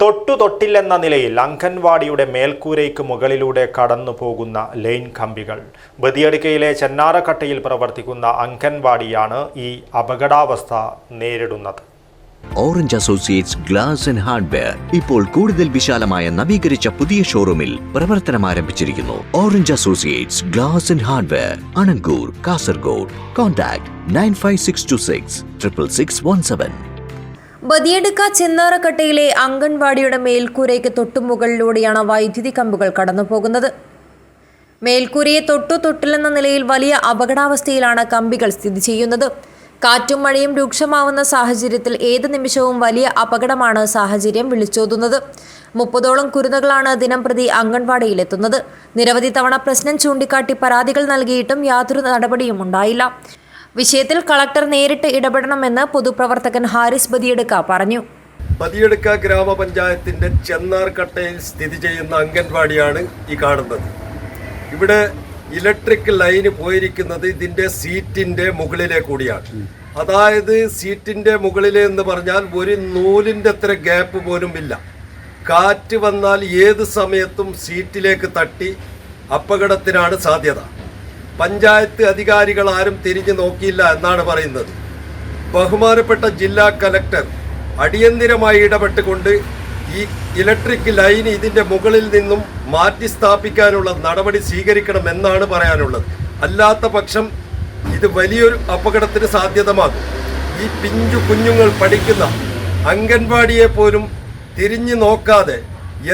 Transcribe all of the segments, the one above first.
തൊട്ടു തൊട്ടില്ലെന്ന നിലയിൽ അംഗൻവാടിയുടെ മേൽക്കൂരയ്ക്ക് മുകളിലൂടെ കടന്നു പോകുന്ന ലൈൻ കമ്പികൾ. ബദിയടുക്കയിലെ ചെന്നാറക്കട്ടയിൽ പ്രവർത്തിക്കുന്ന അംഗൻവാടിയാണ് ഈ അപകടാവസ്ഥ നേരിടുന്നത്. Orange associates glass and hardware ഇപ്പോൾ കൂടുതൽ വിശാലമായ നവീകരിച്ച പുതിയ ഷോറൂമിൽ പ്രവർത്തനം ആരംഭിച്ചിരിക്കുന്നു. Orange associates glass and hardware Anangoor Kasaragod contact nine five six two six triple six one seven Badiyadka ചെന്നാറക്കട്ടയിലെ അംഗൻവാടിയുടെ മേൽക്കൂരയ്ക്ക് തൊട്ടുമുകളിലൂടെയാണ് വൈദ്യുതി കമ്പുകൾ കടന്നുപോകുന്നത്. മേൽക്കൂരയെ തൊട്ടു തൊട്ടിലെന്ന നിലയിൽ വലിയ അപകടാവസ്ഥയിലാണ് കമ്പികൾ സ്ഥിതി ചെയ്യുന്നത്. കാറ്റും മഴയും രൂക്ഷമാവുന്ന സാഹചര്യത്തിൽ ഏത് നിമിഷവും വലിയ അപകടമാണ് സാഹചര്യം വിളിച്ചോതുന്നത്. മുപ്പതോളം കുരുന്നുകളാണ് ദിനംപ്രതി അംഗൻവാടിയിലെത്തുന്നത്. നിരവധി തവണ പ്രശ്നം ചൂണ്ടിക്കാട്ടി പരാതികൾ നൽകിയിട്ടും യാതൊരു നടപടിയും ഉണ്ടായില്ല. വിഷയത്തിൽ കളക്ടർ നേരിട്ട് ഇടപെടണമെന്ന് പൊതുപ്രവർത്തകൻ ഹാരിസ് ബദിയെടുക്ക പറഞ്ഞു. ബദിയെടുക്ക ഗ്രാമപഞ്ചായത്തിന്റെ ചെന്നാർക്കട്ടയിൽ സ്ഥിതി ചെയ്യുന്ന അംഗൻവാടിയാണ് ഈ കാണുന്നത്. ഇവിടെ ഇലക്ട്രിക് ലൈന് പോയിരിക്കുന്നത് ഇതിന്റെ സീറ്റിന്റെ മുകളിലെ കൂടിയാണ്. അതായത് സീറ്റിന്റെ മുകളിലെ എന്ന് പറഞ്ഞാൽ ഒരു നൂലിന്റെ അത്ര ഗ്യാപ്പ് പോലും ഇല്ല. കാറ്റ് വന്നാൽ ഏത് സമയത്തും സീറ്റിലേക്ക് തട്ടി അപകടത്തിനാണ് സാധ്യത. പഞ്ചായത്ത് അധികാരികൾ ആരും തിരിഞ്ഞു നോക്കിയില്ല എന്നാണ് പറയുന്നത്. ബഹുമാനപ്പെട്ട ജില്ലാ കലക്ടർ അടിയന്തിരമായി ഇടപെട്ടുകൊണ്ട് ഈ ഇലക്ട്രിക് ലൈൻ ഇതിന്റെ മുകളിൽ നിന്നും മാറ്റി സ്ഥാപിക്കാനുള്ള നടപടി സ്വീകരിക്കണം എന്നാണ് പറയാനുള്ളത്. അല്ലാത്ത പക്ഷം ഇത് വലിയൊരു അപകടത്തിന് സാധ്യതമാകും. ഈ പിഞ്ചു കുഞ്ഞുങ്ങൾ പഠിക്കുന്ന അംഗൻവാടിയെ പോലും തിരിഞ്ഞു നോക്കാതെ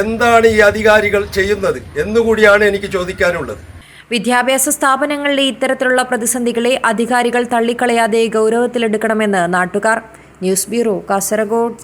എന്താണ് ഈ അധികാരികൾ ചെയ്യുന്നത് എന്നുകൂടിയാണ് എനിക്ക് ചോദിക്കാനുള്ളത്. വിദ്യാഭ്യാസ സ്ഥാപനങ്ങളിലെ ഇത്തരത്തിലുള്ള പ്രതിസന്ധികളെ അധികാരികൾ തള്ളിക്കളയാതെ ഗൗരവത്തിലെടുക്കണമെന്ന് നാട്ടുകാർ. News bureau Kasaragod.